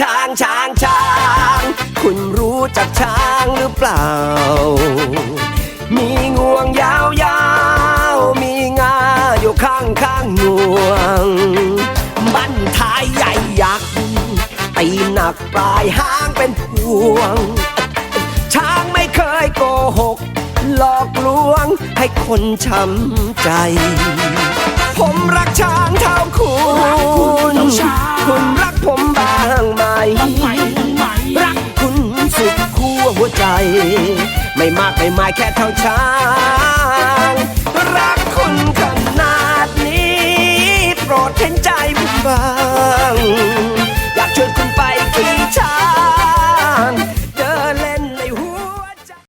ช้างช้างช้าง คุณรู้จักช้างหรือเปล่า มีงวงยาวยาวมีงาอยู่ข้างข้างงวง บั้นท้ายใหญ่ยักษ์ตีหนักปลายหางเป็นพวง ช้างไม่เคยโกหก หลอกลวงให้คนช้ำใจ ผมรักช้าง ใจ ไม่มากไม่มายแค่เท่าช้า